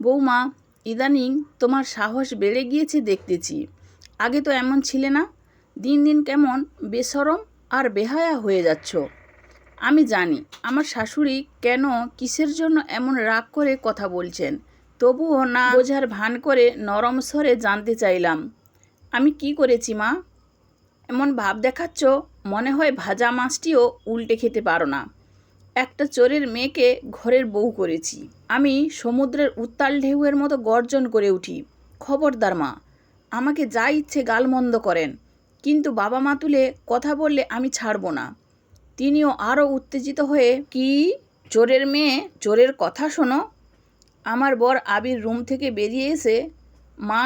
বৌমা, ইদানিং তোমার সাহস বেড়ে গিয়েছে দেখতেছি। আগে তো এমন ছিলে না। দিন দিন কেমন বেসরম আর বেহায়া হয়ে যাচ্ছ। আমি জানি আমার শাশুড়ি কেন কিসের জন্য এমন রাগ করে কথা বলছেন। তবুও না বোঝার ভান করে নরম স্বরে জানতে চাইলাম, আমি কি করেছি মা? এমন ভাব দেখাচ্ছ, মনে হয় ভাজা মাছটিও উল্টে খেতে পারো না। একটা চোরের মেয়েকে ঘরের বউ করেছি। আমি সমুদ্রের উত্তাল ঢেউয়ের মতো গর্জন করে উঠি, খবরদার মা, আমাকে যা ইচ্ছে গালমন্দ করেন, কিন্তু বাবা মা তুলে কথা বললে আমি ছাড়বো না। তিনিও আরও উত্তেজিত হয়ে, কি? চোরের মেয়ে? চোরের কথা শোনো। আমার বর আবির রুম থেকে বেরিয়ে এসে, মা,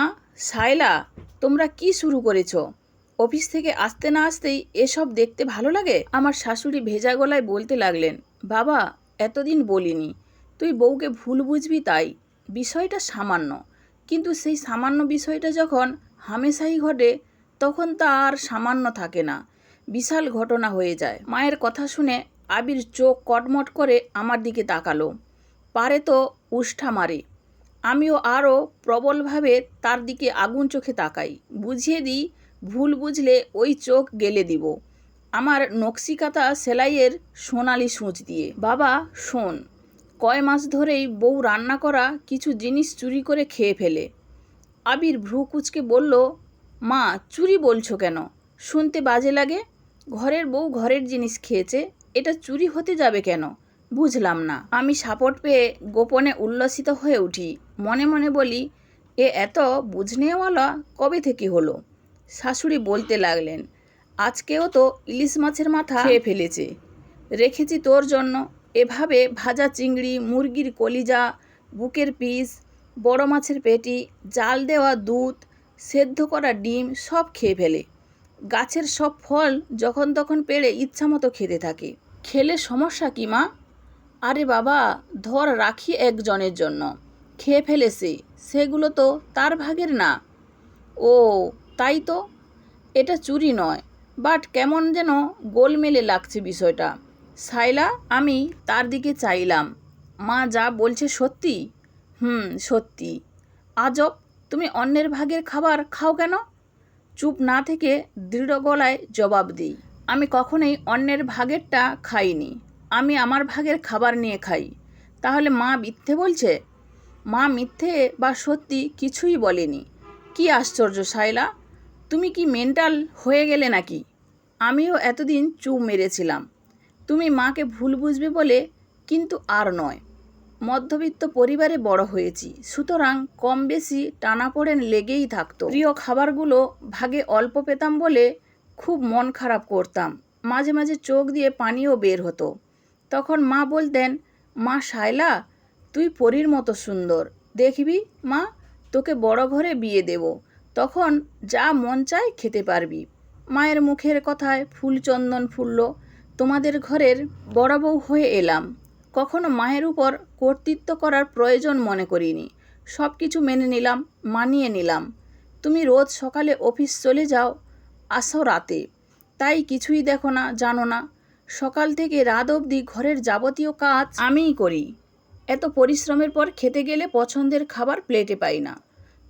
সায়লা, তোমরা কি শুরু করেছ? অফিস থেকে আসতে না আসতেই এসব দেখতে ভালো লাগে? আমার শাশুড়ি ভেজা গলায় বলতে লাগলেন বাবা, এতদিন বলিনি। তুই বউকে ভুল বুঝবি তাই। বিষয়টা সামান্য। কিন্তু সেই সামান্য বিষয়টা যখন হামেশাই ঘটে, তখন তা আর সামান্য থাকে না। বিশাল ঘটনা হয়ে যায়। মায়ের কথা শুনে আবির চোখ কটমট করে আমার দিকে তাকালো। পারে তো উষ্ঠা মারে। আমিও আরও প্রবলভাবে তার দিকে আগুন চোখে তাকাই। বুঝিয়ে দিই, ভুল বুঝলে ওই চোখ গেলে দিব। আমার নকশিকাতা সেলাইয়ের সোনালি সূচ দিয়ে। বাবা, শোন, কয় মাস ধরেই বউ রান্না করা কিছু জিনিস চুরি করে খেয়ে ফেলে। আবির ভ্রু কুচকে বলল, মা, চুরি বলছো কেন? শুনতে বাজে লাগে। ঘরের বউ ঘরের জিনিস খেয়েছে, এটা চুরি হতে যাবে কেন? বুঝলাম না। আমি সাপোর্ট পেয়ে গোপনে উল্লসিত হয়ে উঠি। মনে মনে বলি, এ এত বুঝনেওয়ালা কবে থেকে হলো? শাশুড়ি বলতে লাগলেন আজকেও তো ইলিশ মাছের মাথা খেয়ে ফেলেছে। রেখেছি তোর জন্য। এভাবে ভাজা চিংড়ি মুরগির কলিজা বুকের পিস বড় মাছের পেটি জাল দেওয়া দুধ সেদ্ধ করা ডিম সব খেয়ে ফেলে। গাছের সব ফল যখন তখন পেড়ে ইচ্ছামতো খেতে থাকে। খেলে সমস্যা কি মা? আরে বাবা ধর রাখি একজনের জন্য। খেয়ে ফেলেছে সেগুলো তো তার ভাগের না। ও তাই তো? এটা চুরি নয়। বাট কেমন যেন গোলমেলে লাগছে বিষয়টা। সাইলা, আমি তার দিকে চাইলাম। মা যা বলছে সত্যি? হুম, সত্যি। আজব, তুমি অন্যের ভাগের খাবার খাও কেন? চুপ না থেকে দৃঢ় গলায় জবাব দিই, আমি কখনোই অন্যের ভাগেরটা খাইনি। আমি আমার ভাগের খাবার নিয়ে খাই। তাহলে মা মিথ্যে বলছে? মা মিথ্যে বা সত্যি কিছুই বলেনি। কি আশ্চর্য সাইলা! তুমি কি মেন্টাল হয়ে গেলে নাকি? আমিও এতদিন চুপ মেরেছিলাম। তুমি মাকে ভুল বুঝবে বলে কিন্তু আর নয়। মধ্যবিত্ত পরিবারে বড় হয়েছি, সুতরাং কম বেশি টানাপোড়েন লেগেই থাকতো। প্রিয় খাবারগুলো ভাগে অল্প পেতাম বলে খুব মন খারাপ করতাম। মাঝে মাঝে চোখ দিয়ে পানিও বের হতো। তখন মা বলতেন, মা শায়লা, তুই পরীর মতো সুন্দর। দেখবি মা, তোকে বড় ঘরে বিয়ে দেব। তখন যা মন চায় খেতে পারবি। মায়ের মুখের কথায় ফুলচন্দন ফুলল। তোমাদের ঘরের বড় বউ হয়ে এলাম। কখনো মায়ের উপর কর্তৃত্ব করার প্রয়োজন মনে করিনি। সব কিছু মেনে নিলাম, মানিয়ে নিলাম। তুমি রোজ সকালে অফিস চলে যাও, আসো রাতে। তাই কিছুই দেখো না, জানো না। সকাল থেকে রাত অবধি ঘরের যাবতীয় কাজ আমিই করি। এত পরিশ্রমের পর খেতে গেলে পছন্দের খাবার প্লেটে পাই না।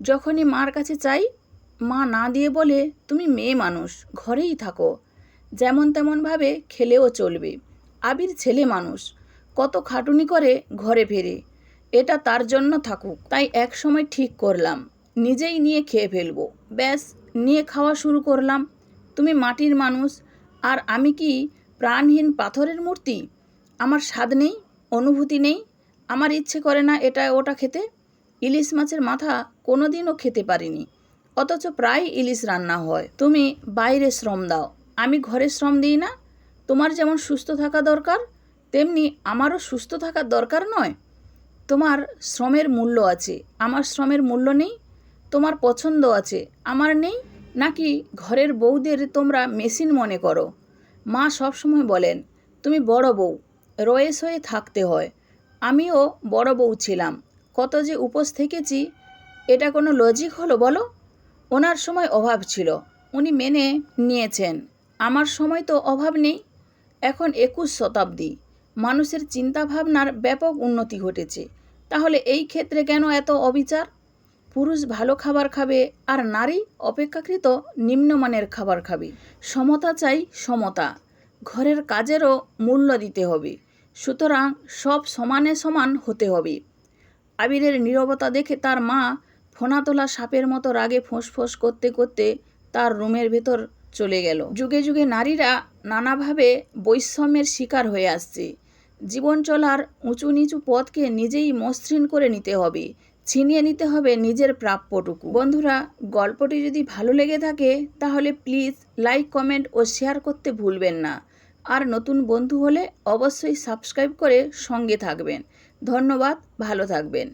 যখনই মার কাছে চাই, মা না দিয়ে বলে, তুমি মেয়ে মানুষ, ঘরেই থাকো। যেমন তেমনভাবে খেলেও চলবে। আবির ছেলে মানুষ, কত খাটুনি করে ঘরে ফেরে। এটা তার জন্য থাকুক। তাই এক সময় ঠিক করলাম। নিজেই নিয়ে খেয়ে ফেলব। ব্যাস, নিয়ে খাওয়া শুরু করলাম। তুমি মাটির মানুষ, আর আমি কি প্রাণহীন পাথরের মূর্তি? আমার স্বাদ নেই, অনুভূতি নেই। আমার ইচ্ছে করে না এটা ওটা খেতে। ইলিশ মাছের মাথা কোনোদিনও খেতে পারিনি। অথচ প্রায় ইলিশ রান্না হয়। তুমি বাইরে শ্রম দাও। আমি ঘরে শ্রম দিই না। তোমার যেমন সুস্থ থাকা দরকার, তেমনি আমারও সুস্থ থাকার দরকার নয়। তোমার শ্রমের মূল্য আছে। আমার শ্রমের মূল্য নেই। তোমার পছন্দ আছে। আমার নেই। নাকি ঘরের বউদের তোমরা মেশিন মনে করো? মা সবসময় বলেন, তুমি বড় বউ। রয়েস হয়ে থাকতে হয়। আমিও বড় বউ ছিলাম। কত যে উপোস থেকেছি, এটা কোনো লজিক হলো বলো? ওনার সময় অভাব ছিল, উনি মেনে নিয়েছেন। আমার সময় তো অভাব নেই। এখন একুশ শতাব্দী, মানুষের চিন্তাভাবনার ব্যাপক উন্নতি ঘটেছে। তাহলে এই ক্ষেত্রে কেন এত অবিচার? পুরুষ ভালো খাবার খাবে আর নারী অপেক্ষাকৃত নিম্নমানের খাবার খাবে। সমতা চাই সমতা। ঘরের কাজেরও মূল্য দিতে হবে। সুতরাং সব সমানে সমান হতে হবে। আবিরের নীরবতা দেখে তার মা ফোনা তোলা সাপের মতো রাগে ফোঁস করতে করতে তার রুমের ভেতর চলে গেল। যুগে যুগে নারীরা নানাভাবে বৈষম্যের শিকার হয়ে আসছে। জীবন চলার উঁচু নিচু পথকে নিজেই মসৃণ করে নিতে হবে, ছিনিয়ে নিতে হবে নিজের প্রাপ্যটুকু। বন্ধুরা, গল্পটি যদি ভালো লেগে থাকে, তাহলে প্লিজ লাইক, কমেন্ট ও শেয়ার করতে ভুলবেন না। আর নতুন বন্ধু হলে অবশ্যই সাবস্ক্রাইব করে সঙ্গে থাকবেন। ধন্যবাদ ভালো থাকবেন।